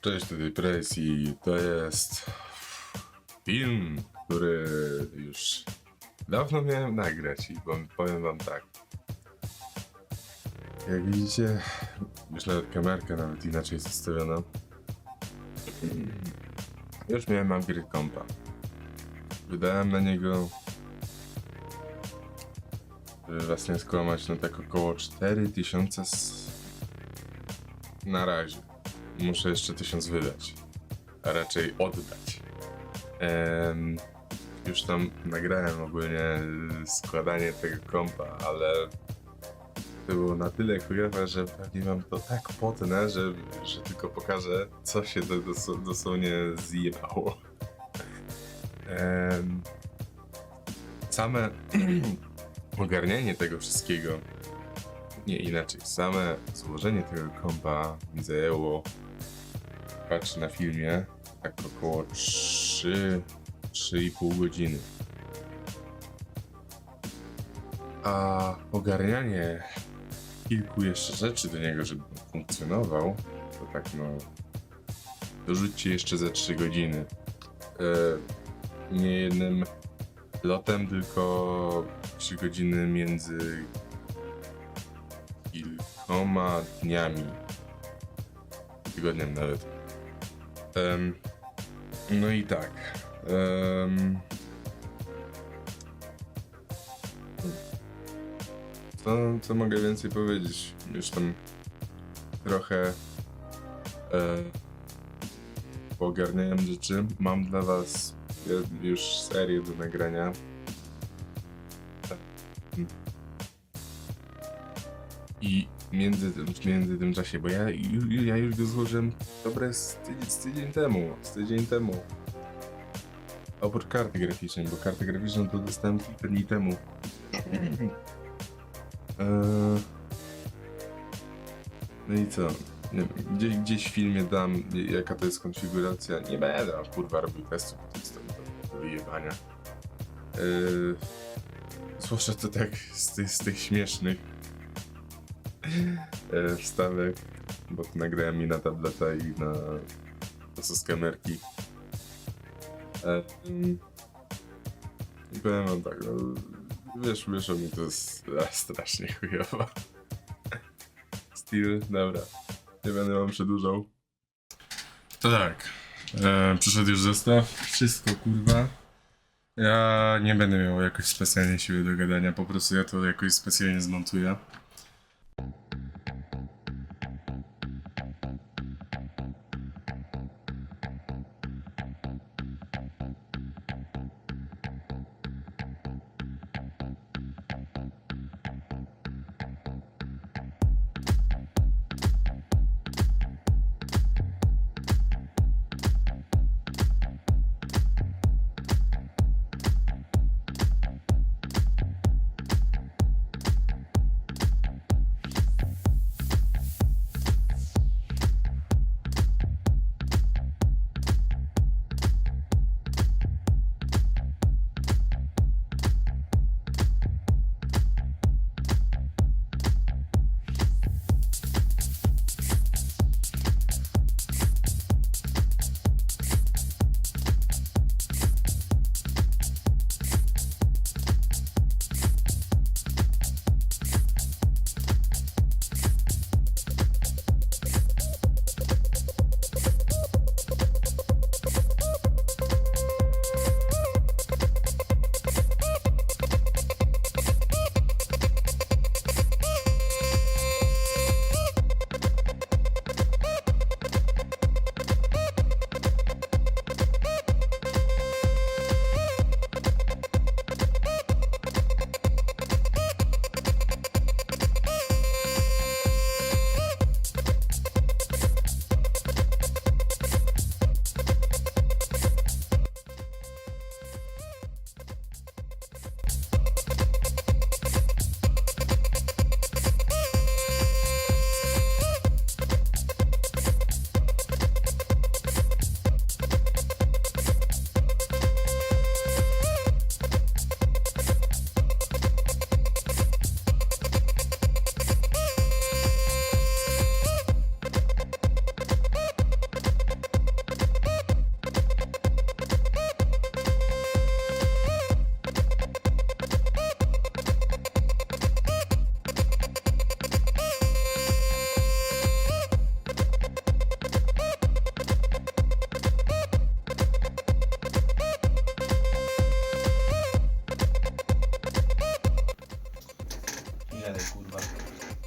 Cześć, tutaj Press i to jest film, który już dawno miałem nagrać i powiem wam tak. Jak widzicie, już nawet kamerka nawet inaczej jest ustawiona. Już miałem upgrade kompa. Wydałem na niego żeby was nie skłamać, no tak około 4000 s... na razie. Muszę jeszcze 1000 wydać, a raczej oddać. Już tam nagrałem ogólnie składanie tego kompa, ale to było na tyle chujowe, że pewnie wam to tak potnę, że, że tylko pokażę, co się to dos- dosłownie zjebało. Same ogarnianie tego wszystkiego, nie inaczej, same złożenie tego kompa mi zajęło, patrzę na filmie, tak około 3, 3,5 godziny. A ogarnianie kilku jeszcze rzeczy do niego, żeby on funkcjonował, to tak no, dorzućcie jeszcze ze 3 godziny. E, nie jednym lotem, tylko 3 godziny między kilkoma dniami. Tygodniem nawet. Em, no i tak. em, co, co mogę więcej powiedzieć? Już tam trochę e, poogarniałem rzeczy. Mam dla was już serię do nagrania. I między tym, między tym czasie, bo ja, ja już go złożyłem dobre z tydzień, z tydzień temu, z tydzień temu. Oprócz karty graficznej, bo kartę graficzną to dostałem kilka dni temu. Eee, No i co? Wiem, gdzieś, gdzieś w filmie dam, jaka to jest konfiguracja. Nie będę, kurwa, robił testów, to jest do wyjebania. Eee, to tak z tych, z tych śmiesznych wstawek, bo nagrałem i na tableta i na to są z kamerki. E, I powiem wam tak, no, wiesz, wyszło mi to s- a, strasznie chujowo. Steel, dobra, nie będę wam przedłużał. To tak, e, przyszedł już zestaw, wszystko kurwa. Ja nie będę miał jakoś specjalnie siły do gadania, po prostu ja to jakoś specjalnie zmontuję.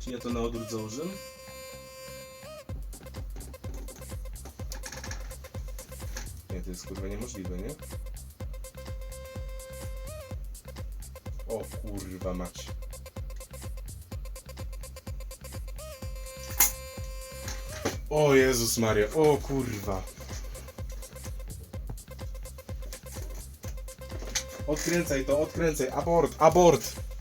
Ja to na odwrót założyłem. Nie, to jest kurwa niemożliwe, nie? O kurwa mać. O Jezus Maria, o kurwa. Odkręcaj to, odkręcaj, abort, abort!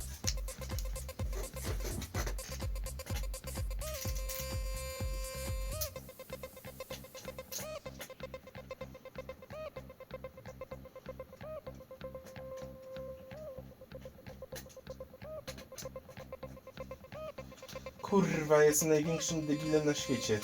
Kurwa, jestem największym debilem na świecie.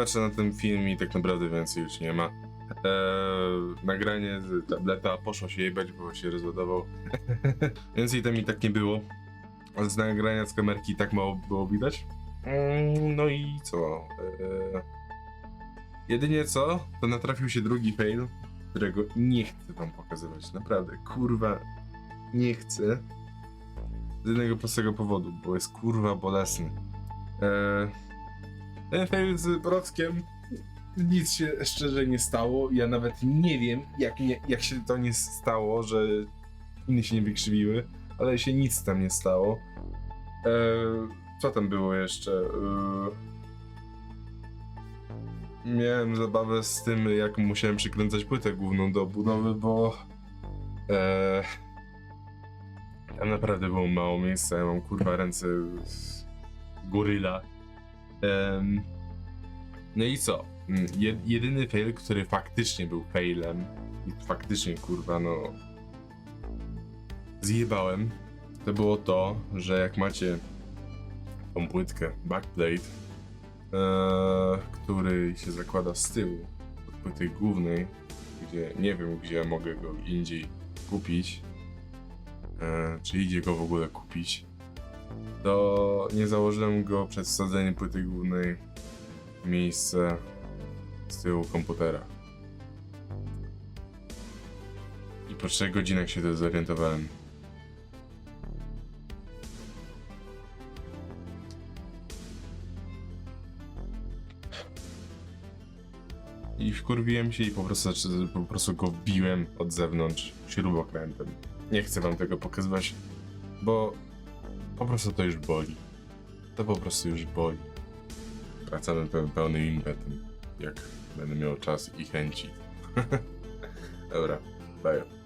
Patrzę na ten film i tak naprawdę więcej już nie ma. Eee, nagranie z tableta poszło się jebać, bo się rozładował. więcej tam i tak nie było. Z nagrania z kamerki tak mało było widać. Mm, no i co? Eee, jedynie co, to natrafił się drugi fail, którego nie chcę wam pokazywać. Naprawdę, kurwa, nie chcę. Z jednego prostego powodu, bo jest kurwa bolesny. Eee, z Brockiem nic się szczerze nie stało. Ja nawet nie wiem, jak, nie, jak się to nie stało, że inne się nie wykrzywiły, ale się nic tam nie stało. Eee, co tam było jeszcze? Eee, miałem zabawę z tym, jak musiałem przykręcać płytę główną do obudowy, bo eee, tam naprawdę było mało miejsca. Ja mam kurwa ręce goryla. No i co? Mm, Je, jedyny fail, który faktycznie był failem i faktycznie kurwa no zjebałem, to było to, że jak macie tą płytkę backplate, e, który się zakłada z tyłu od płyty głównej, gdzie nie wiem gdzie mogę go indziej kupić, e, czy idzie go w ogóle kupić, to nie założyłem go przed wsadzeniem płyty głównej w miejsce z tyłu komputera. I po 3 godzinach się to zorientowałem. I wkurwiłem się i po prostu, po prostu go biłem od zewnątrz śrubokrętem. Nie chcę wam tego pokazywać, bo po prostu to już boli. To po prostu już boli. Wracamy pe pełnym impetem, jak będę miał czas i chęci. Dobra, daję.